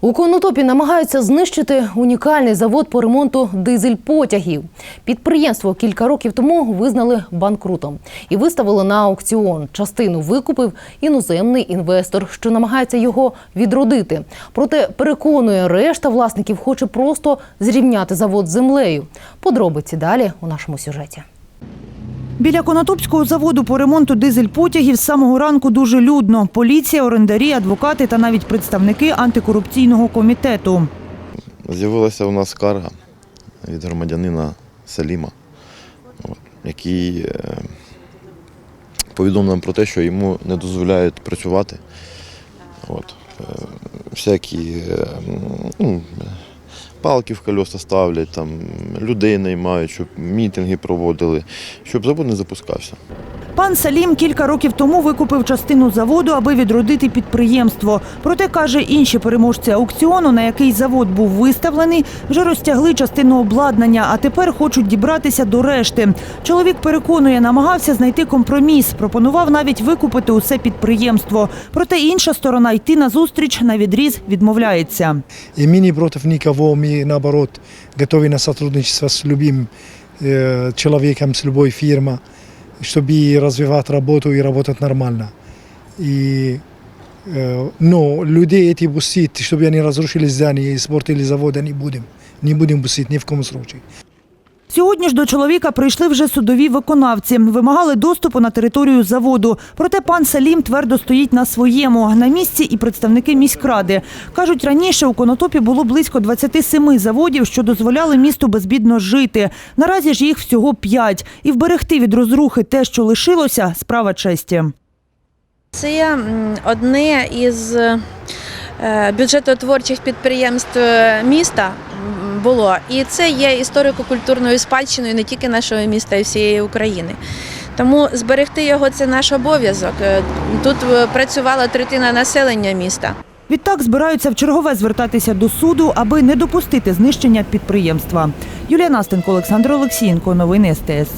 У Конотопі намагаються знищити унікальний завод по ремонту дизель-потягів. Підприємство кілька років тому визнали банкрутом і виставили на аукціон. Частину викупив іноземний інвестор, що намагається його відродити. Проте переконує, решта власників хоче просто зрівняти завод з землею. Подробиці далі у нашому сюжеті. Біля Конотопського заводу по ремонту дизель-потягів з самого ранку дуже людно. Поліція, орендарі, адвокати та навіть представники антикорупційного комітету. З'явилася у нас скарга від громадянина Саліма, який е, повідомив нам про те, що йому не дозволяють працювати. От, е, всякі е, ну, палки в колеса ставлять, там, людей наймають, щоб мітинги проводили, щоб завод не запускався. Пан Салім кілька років тому викупив частину заводу, аби відродити підприємство. Проте, каже, інші переможці аукціону, на який завод був виставлений, вже розтягли частину обладнання, а тепер хочуть дібратися до решти. Чоловік переконує, намагався знайти компроміс, пропонував навіть викупити усе підприємство. Проте інша сторона йти на зустріч на відріз відмовляється. И мы не против никого, мы наоборот готовы на сотрудничество с любым э, человеком, с любой фирмой, чтобы развивать работу и работать нормально. И, э, но людей эти бусить, чтобы они разрушили здание и испортили заводы, не будем. Не будем бусить ни в коем случае. Сьогодні ж до чоловіка прийшли вже судові виконавці, вимагали доступу на територію заводу. Проте пан Салім твердо стоїть на своєму. На місці і представники міськради. Кажуть, раніше у Конотопі було близько 27 заводів, що дозволяли місту безбідно жити. Наразі ж їх всього 5. І вберегти від розрухи те, що лишилося – справа честі. Це одне із е, бюджетотворчих підприємств е, міста було. І це є історико-культурною спадщиною не тільки нашого міста, а й всієї України. Тому зберегти його це наш обов'язок. Е, Тут е, працювала третина населення міста. Відтак збираються в чергове звертатися до суду, аби не допустити знищення підприємства. Юлія Настенко, Олександр Олексієнко. Новини СТС.